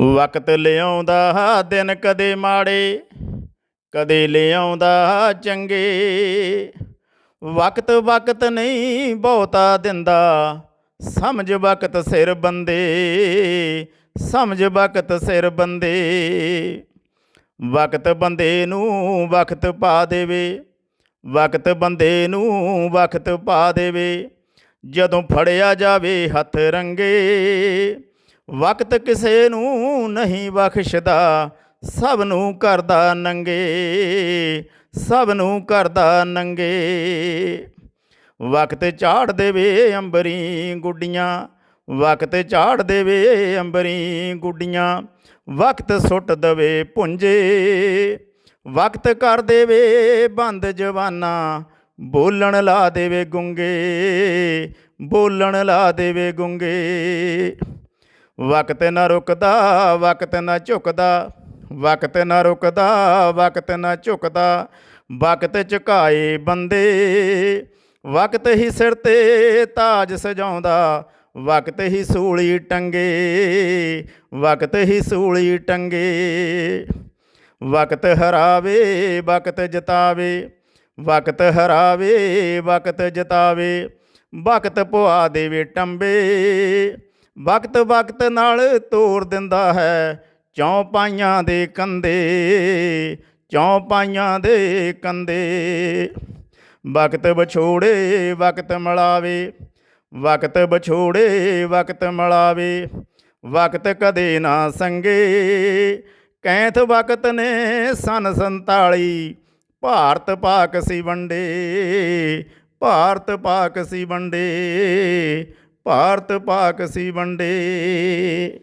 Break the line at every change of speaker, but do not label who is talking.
ਵਕਤ ਲਿਆਉਂਦਾ ਦਿਨ ਕਦੇ ਮਾੜੇ, ਕਦੇ ਲਿਆਉਂਦਾ ਚੰਗੇ। ਵਕਤ ਵਕਤ ਨਹੀਂ ਬਹੁਤਾ ਦਿੰਦਾ, ਸਮਝ ਵਕਤ ਸਿਰ ਬੰਦੇ, ਸਮਝ ਵਕਤ ਸਿਰ ਬੰਦੇ। ਵਕਤ ਬੰਦੇ ਨੂੰ ਵਕਤ ਪਾ ਦੇਵੇ, ਵਕਤ ਬੰਦੇ ਨੂੰ ਵਕਤ ਪਾ ਦੇਵੇ। ਜਦੋਂ ਫੜਿਆ ਜਾਵੇ ਹੱਥ ਰੰਗੇ ਵਕਤ ਕਿਸੇ ਨੂੰ ਨਹੀਂ ਬਖਸ਼ਦਾ, ਸਭ ਨੂੰ ਕਰਦਾ ਨੰਗੇ, ਸਭ ਨੂੰ ਕਰਦਾ ਨੰਗੇ। ਵਕਤ ਝਾੜ ਦੇਵੇ ਅੰਬਰੀ ਗੁੱਡੀਆਂ, ਵਕਤ ਝਾੜ ਦੇਵੇ ਅੰਬਰੀ ਗੁੱਡੀਆਂ, ਵਕਤ ਸੁੱਟ ਦਵੇ ਪੁੰਜੇ। ਵਕਤ ਕਰ ਦੇਵੇ ਬੰਦ ਜਵਾਨਾ, ਬੋਲਣ ਲਾ ਦੇਵੇ ਗੁੰਗੇ, ਬੋਲਣ ਲਾ ਦੇਵੇ ਗੁੰਗੇ। ਵਕਤ ਨਾ ਰੁਕਦਾ, ਵਕਤ ਨਾ ਝੁਕਦਾ, ਵਕਤ ਨਾ ਰੁਕਦਾ, ਵਕਤ ਨਾ ਝੁਕਦਾ, ਵਕਤ ਝੁਕਾਏ ਬੰਦੇ, ਵਕਤ ਹੀ ਸਿਰ ਤੇ ਤਾਜ ਸਜਾਉਂਦਾ, ਵਕਤ ਹੀ ਸੂਲੀ ਟੰਗੇ, ਵਕਤ ਹੀ ਸੂਲੀ ਟੰਗੇ, ਵਕਤ ਹਰਾਵੇ, ਵਕਤ ਜਿਤਾਵੇ, ਵਕਤ ਹਰਾਵੇ, ਵਕਤ ਜਿਤਾਵੇ, ਵਕਤ ਪੁਆ ਦੇਵੇ ਟੰਬੇ ਵਕਤ ਵਕਤ ਨਾਲ ਤੋੜ ਦਿੰਦਾ ਹੈ। ਚੌਂ ਪਾਈਆਂ ਦੇ ਕੰਦੇ ਚੌਂ ਪਾਈਆਂ ਦੇ ਕੰਦੇ ਵਕਤ ਵਿਛੋੜੇ, ਵਕਤ ਮਲਾਵੇ। ਵਕਤ ਵਿਛੋੜੇ, ਵਕਤ ਮਲਾਵੇ। ਵਕਤ ਕਦੇ ਨਾ ਸੰਗੇ। ਕੈਂਥ ਵਕਤ ਨੇ ਸਨ 47 ਭਾਰਤ ਪਾਕ ਸੀ ਵੰਡੇ, ਭਾਰਤ ਪਾਕ ਸੀ ਵੰਡੇ। ਭਾਰਤ ਪਾਕ ਸੀ ਵੰਡੇ।